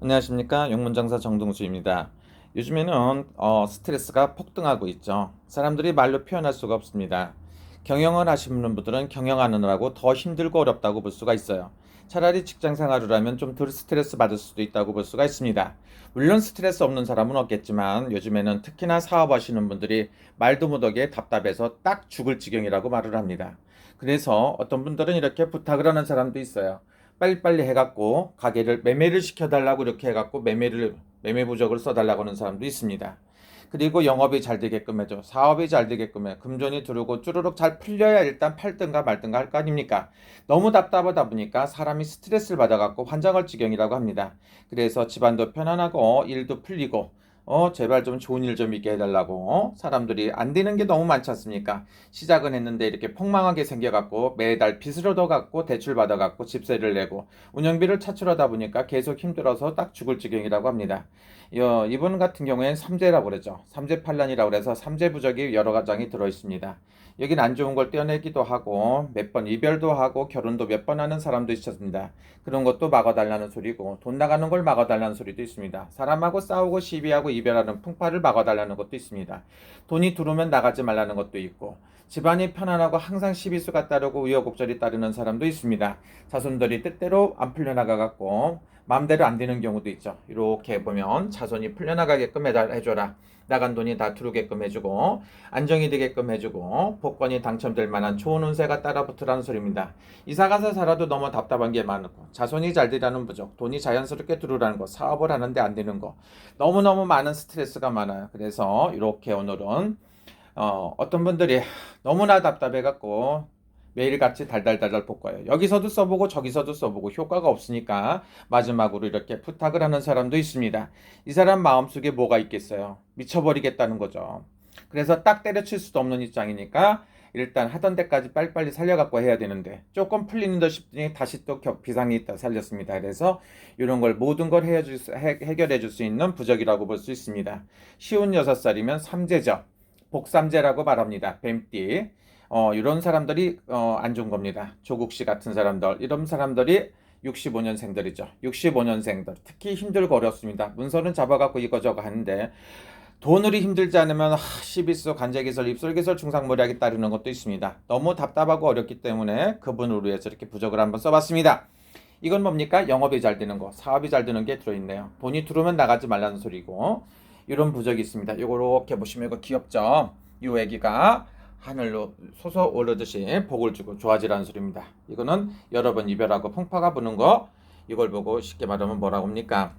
안녕하십니까 영문장사 정동수입니다. 요즘에는 어, 스트레스가 폭등하고 있죠. 사람들이 말로 표현할 수가 없습니다. 경영을 하시는 분들은 경영하느라고 더 힘들고 어렵다고 볼 수가 있어요. 차라리 직장 생활을 하면 좀 덜 스트레스 받을 수도 있다고 볼 수가 있습니다. 물론 스트레스 없는 사람은 없겠지만 요즘에는 특히나 사업하시는 분들이 말도 못하게 답답해서 딱 죽을 지경이라고 말을 합니다. 그래서 어떤 분들은 이렇게 부탁을 하는 사람도 있어요. 빨리빨리 해갖고 가게를 매매를 시켜달라고 이렇게 해갖고 매매를 매매 부적을 써달라고 하는 사람도 있습니다. 그리고 영업이 잘 되게끔 해줘. 사업이 잘 되게끔 해. 금전이 들어오고 쭈루룩 잘 풀려야 일단 팔든가 말든가 할 거 아닙니까? 너무 답답하다 보니까 사람이 스트레스를 받아갖고 환장할 지경이라고 합니다. 그래서 집안도 편안하고 일도 풀리고 어, 제발 좀 좋은 일 좀 있게 해달라고. 어? 사람들이 안 되는 게 너무 많지 않습니까? 시작은 했는데 이렇게 폭망하게 생겨갖고 매달 빚을 얻어갖고 대출 받아갖고 집세를 내고 운영비를 차출하다 보니까 계속 힘들어서 딱 죽을 지경이라고 합니다. 어, 이분 같은 경우에는 삼재라고 그러죠. 삼재팔란이라고 그래서 삼재부적이 여러 가장이 들어있습니다. 여긴 안 좋은 걸 떼어내기도 하고 몇 번 이별도 하고 결혼도 몇 번 하는 사람도 있었습니다. 그런 것도 막아달라는 소리고 돈 나가는 걸 막아달라는 소리도 있습니다. 사람하고 싸우고 시비하고 이별하는 풍파를 막아달라는 것도 있습니다. 돈이 들어오면 나가지 말라는 것도 있고 집안이 편안하고 항상 시비수가 따르고 우여곡절이 따르는 사람도 있습니다. 자손들이 뜻대로 안 풀려나가갖고 마음대로 안 되는 경우도 있죠. 이렇게 보면 자손이 풀려나가게끔 해줘라. 나간 돈이 다 들어오게끔 해주고 안정이 되게끔 해주고 복권이 당첨될 만한 좋은 운세가 따라붙으라는 소리입니다. 이사가서 살아도 너무 답답한 게 많고 자손이 잘 되라는 부족, 돈이 자연스럽게 들어오라는 거, 사업을 하는데 안 되는 거 너무너무 많은 스트레스가 많아요. 그래서 이렇게 오늘은 어, 어떤 분들이 너무나 답답해갖고 매일같이 달달달달 볶아요. 여기서도 써보고 저기서도 써보고 효과가 없으니까 마지막으로 이렇게 부탁을 하는 사람도 있습니다. 이 사람 마음속에 뭐가 있겠어요? 미쳐버리겠다는 거죠. 그래서 딱 때려칠 수도 없는 입장이니까 일단 하던 데까지 빨리빨리 살려갖고 해야 되는데 조금 풀리는 듯 싶더니 다시 또 비상이 있다 살렸습니다. 그래서 이런 걸 모든 걸 해결해 줄 수 있는 부적이라고 볼 수 있습니다. 쉬운 6살이면 삼재죠. 복삼재라고 말합니다. 뱀띠. 어, 이런 사람들이 어, 안 좋은 겁니다. 조국 씨 같은 사람들, 이런 사람들이 65년생들이죠. 65년생들. 특히 힘들고 어렵습니다. 문서는 잡아갖고 이거저거 하는데, 돈으로 힘들지 않으면 하, 시비수, 간제기설, 입술기설, 중상모략이 따르는 것도 있습니다. 너무 답답하고 어렵기 때문에 그분을 위해서 이렇게 부적을 한번 써봤습니다. 이건 뭡니까? 영업이 잘 되는 거, 사업이 잘 되는 게 들어있네요. 돈이 들어오면 나가지 말라는 소리고, 이런 부적이 있습니다. 이렇게 보시면 이거 귀엽죠? 이 애기가 하늘로 솟아오르듯이 복을 주고 좋아지라는 소리입니다. 이거는 여러 번 이별하고 풍파가 부는 거 이걸 보고 쉽게 말하면 뭐라고 합니까?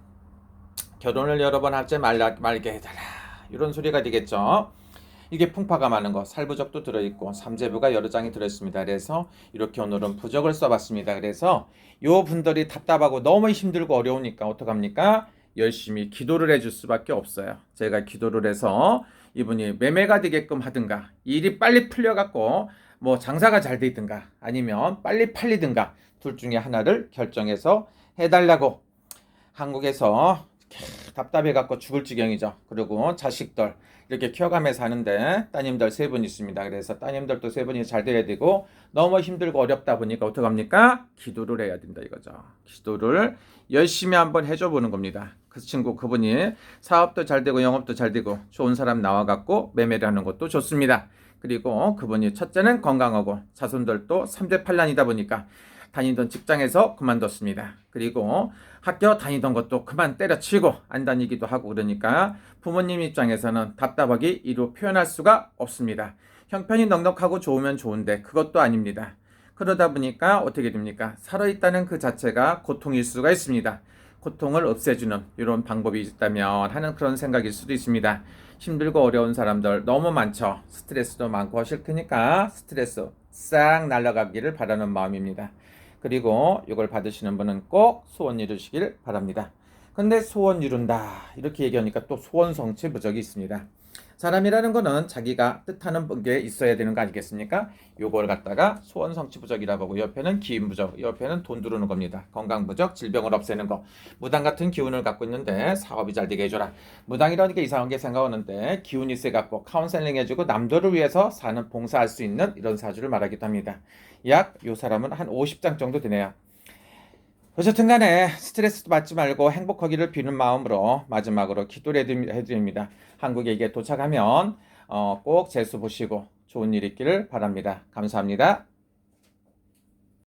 결혼을 여러 번 할지 말라, 말게 해달라 이런 소리가 되겠죠. 이게 풍파가 많은 거 살부적도 들어있고 삼재부가 여러 장이 들어있습니다. 그래서 이렇게 오늘은 부적을 써봤습니다. 그래서 요 분들이 답답하고 너무 힘들고 어려우니까 어떡합니까? 열심히 기도를 해줄 수밖에 없어요. 제가 기도를 해서 이분이 매매가 되게끔 하든가 일이 빨리 풀려갖고 뭐 장사가 잘 되든가 아니면 빨리 팔리든가 둘 중에 하나를 결정해서 해달라고 한국에서 답답해갖고 죽을 지경이죠. 그리고 자식들 이렇게 키워가면서 하는데 따님들 세 분 있습니다. 그래서 따님들도 세 분이 잘 돼야 되고 너무 힘들고 어렵다 보니까 어떡합니까? 기도를 해야 된다 이거죠. 기도를 열심히 한번 해줘 보는 겁니다. 그 친구 그분이 사업도 잘 되고 영업도 잘 되고 좋은 사람 나와 갖고 매매를 하는 것도 좋습니다. 그리고 그분이 첫째는 건강하고 자손들도 3대 8난이다 보니까 다니던 직장에서 그만뒀습니다. 그리고 학교 다니던 것도 그만 때려치고 안 다니기도 하고 그러니까 부모님 입장에서는 답답하기 이루 표현할 수가 없습니다. 형편이 넉넉하고 좋으면 좋은데 그것도 아닙니다. 그러다 보니까 어떻게 됩니까? 살아있다는 그 자체가 고통일 수가 있습니다. 고통을 없애주는 이런 방법이 있다면 하는 그런 생각일 수도 있습니다. 힘들고 어려운 사람들 너무 많죠. 스트레스도 많고 하실 테니까 스트레스 싹 날아가기를 바라는 마음입니다. 그리고 이걸 받으시는 분은 꼭 소원 이루시길 바랍니다. 근데 소원 이룬다 이렇게 얘기하니까 또 소원 성취 부적이 있습니다. 사람이라는 거는 자기가 뜻하는 게 있어야 되는 거 아니겠습니까? 요걸 갖다가 소원 성취 부적이라고 하고 옆에는 기인 부적, 옆에는 돈 들어오는 겁니다. 건강 부적, 질병을 없애는 거. 무당 같은 기운을 갖고 있는데 사업이 잘 되게 해줘라. 무당이라니까 이상한 게 생각하는데 기운이 세 갖고 카운셀링 해주고 남들을 위해서 사는 봉사할 수 있는 이런 사주를 말하기도 합니다. 약 요 사람은 한 50장 정도 되네요. 어쨌든 간에 스트레스 받지 말고 행복하기를 비는 마음으로 마지막으로 기도를 해드립- 해드립니다. 한국에 이게 도착하면 어, 꼭 재수 보시고 좋은 일 있기를 바랍니다. 감사합니다.